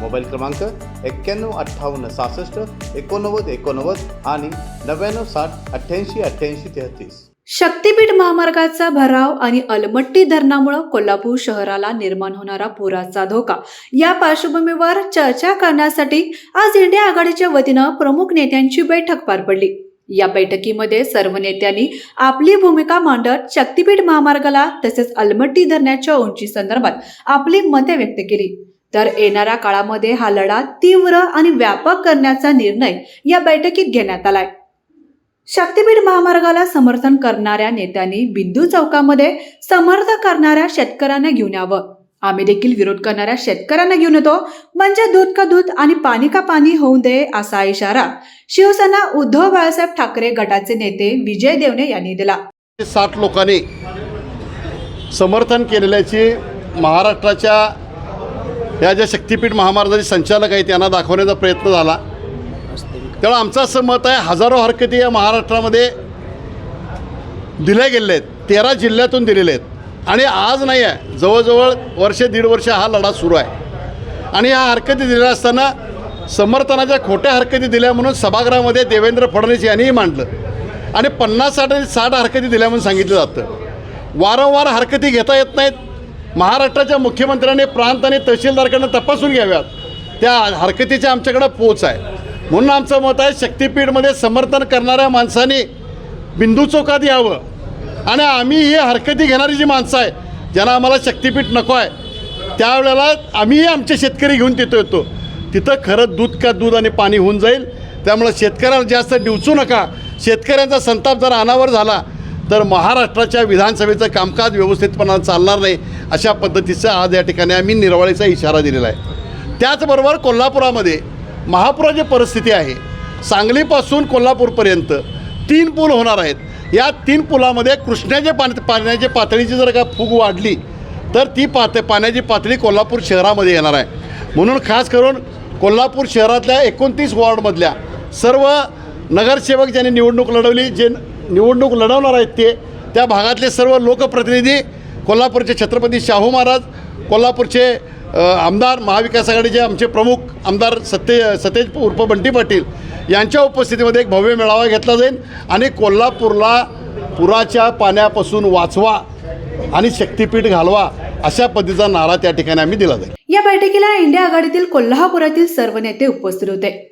Mobile क्रमांक एक्क्याण्णव अठ्ठावन्न सहासष्ट एकोणनव्वद एकोणनव्वद आणि नव्याण्णव साठ अठ्ठ्याऐंशी अठ्ठ्याऐंशी तेहतीस. शक्तीपीठ महामार्गाचा भराव आणि अलमट्टी धरणामुळे कोल्हापूर शहराला निर्माण होणारा पुराचा धोका. या पार्श्वभूमीवर चर्चा करण्यासाठी आज इंडिया आघाडीच्या वतीनं प्रमुख नेत्यांची बैठक पार पडली. या बैठकीमध्ये सर्व नेत्यांनी आपली भूमिका मांडत शक्तीपीठ महामार्गाला तसेच अलमट्टी धरणाच्या उंची संदर्भात आपली मते व्यक्त केली. तर येणाऱ्या काळामध्ये हा लढा तीव्र आणि व्यापक करण्याचा निर्णय या बैठकीत घेण्यात आलाय. शक्तीपीठ महामार्गाला समर्थन करणाऱ्या नेत्यांनी बिंदू चौकामध्ये समर्थन करणाऱ्या शेतकऱ्यांना घेऊन यावं. आम्ही देखील विरोध करणाऱ्या शेतकऱ्यांना घेऊन येतो. म्हणजे दूध का दूध आणि पाणी का पाणी होऊ दे असा इशारा शिवसेना उद्धव बाळासाहेब ठाकरे गटाचे नेते विजय देवणे यांनी दिला. साठ लोकांनी समर्थन केलेल्याची महाराष्ट्राच्या या ज्या शक्तीपीठ महामार्गाचे संचालक आहेत त्यांना दाखवण्याचा प्रयत्न झाला. त्यामुळे आमचं असं मत आहे हजारो हरकती या महाराष्ट्रामध्ये दिल्या गेलेल्या आहेत तेरा जिल्ह्यातून दिलेले आहेत. आणि आज नाही आहे जवळजवळ वर्ष दीड वर्ष हा लढा सुरू आहे. आणि ह्या हरकती दिल्या असताना समर्थनाच्या खोट्या हरकती दिल्या म्हणून सभागृहामध्ये देवेंद्र फडणवीस यांनीही मांडलं. आणि पन्नास साठ आणि साठ हरकती दिल्या म्हणून सांगितलं जातं. वारंवार हरकती घेता येत नाहीत महाराष्ट्राच्या मुख्यमंत्र्यांनी प्रांत आणि तहसीलदारकडनं तपासून घ्याव्यात. त्या हरकतीच्या आमच्याकडं पोच आहे. म्हणून आमचं मत आहे शक्तीपीठमध्ये समर्थन करणाऱ्या माणसाने बिंदू चौकात यावं. आणि आम्ही ही हरकती घेणारी जी माणसं आहे ज्यांना आम्हाला शक्तीपीठ नको आहे त्यावेळेला आम्हीही आमचे शेतकरी घेऊन तिथं येतो. तिथं खरं दूध का दूध आणि पाणी होऊन जाईल त्यामुळं शेतकऱ्याला जास्त डिवचू नका. शेतकऱ्यांचा संताप जर अनावर झाला तर महाराष्ट्राच्या विधानसभेचं कामकाज व्यवस्थितपणा चालणार नाही अशा पद्धतीचा आज या ठिकाणी आम्ही निर्वाळीचा इशारा दिलेला आहे. त्याचबरोबर कोल्हापुरामध्ये महापुराची परिस्थिती आहे. सांगलीपासून कोल्हापूरपर्यंत तीन पूल होणार आहेत. या तीन पुलामध्ये कृष्णाच्या पाणी पाण्याची पातळीची जर का फूग वाढली तर ती पात पाण्याची पातळी कोल्हापूर शहरामध्ये येणार आहे. म्हणून खास करून कोल्हापूर शहरातल्या एकोणतीस वॉर्डमधल्या सर्व नगरसेवक ज्यांनी निवडणूक लढवली जे निवडणूक लढवणार आहेत ते. त्या भागातले सर्व लोकप्रतिनिधी कोल्हापूरचे छत्रपती शाहू महाराज कोल्हापूरचे आमदार महाविकास आघाडीचे आमचे प्रमुख आमदार सत्य सतेज उर्फ बंटी पाटील यांच्या उपस्थितीमध्ये एक भव्य मेळावा घेतला जाईल आणि कोल्हापूरला पुराच्या पाण्यापासून वाचवा आणि शक्तीपीठ घालवा अशा पद्धतीचा नारा त्या ठिकाणी आम्ही दिला जाईल. या बैठकीला इंडिया आघाडीतील कोल्हापुरातील सर्व नेते उपस्थित होते.